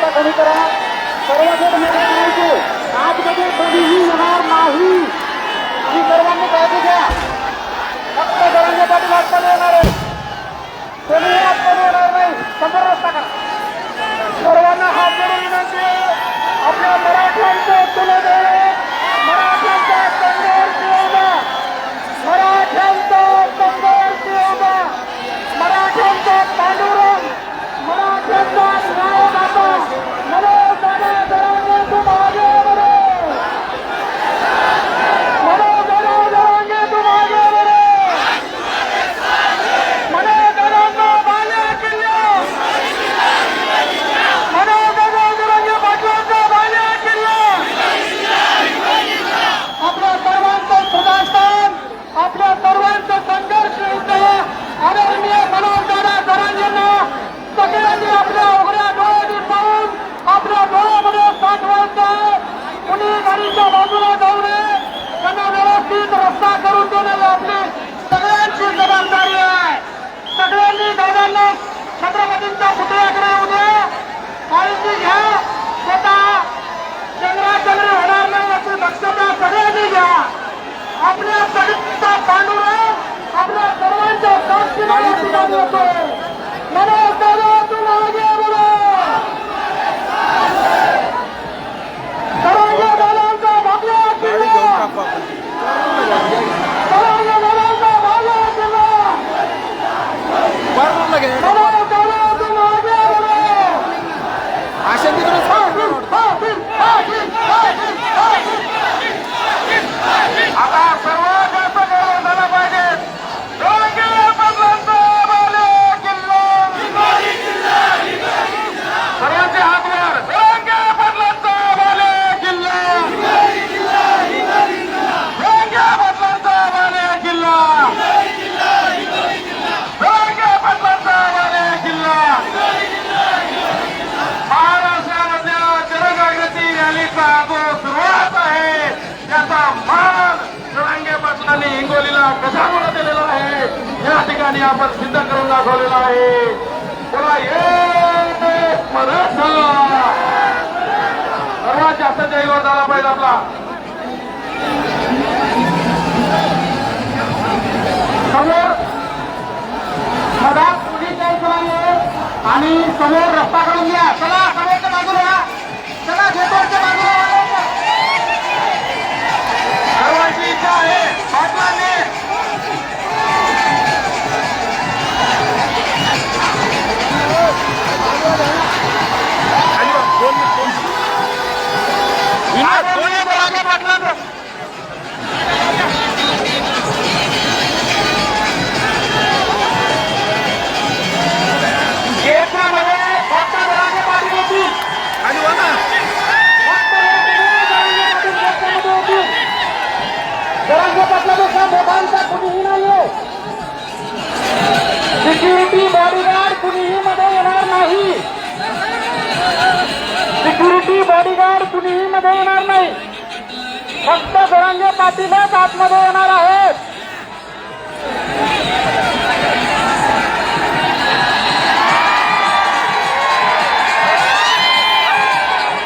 आता कमी करा. सर्वजण हे म्हणायचे आजमध्ये कधीही येणार नाही. आणि सर्वांनी काळजी घ्या. হায়দ্রাবাদ कशामुळे दिलेला आहे. या ठिकाणी आपण सिद्ध करून दाखवलेला आहे. सर्वात जास्त जयवर झाला पाहिजे आपला. समोर सदा आणि समोर रस्ता करून घ्या. चला समोर. दुसरा दोघांचा कुणीही नाहीये. सिक्युरिटी बॉडीगार्ड कुणीही मध्ये येणार नाही. सिक्युरिटी बॉडीगार्ड कुणीही मध्ये येणार नाही. फक्त धनंजय पाटीलच आतमध्ये येणार आहेत.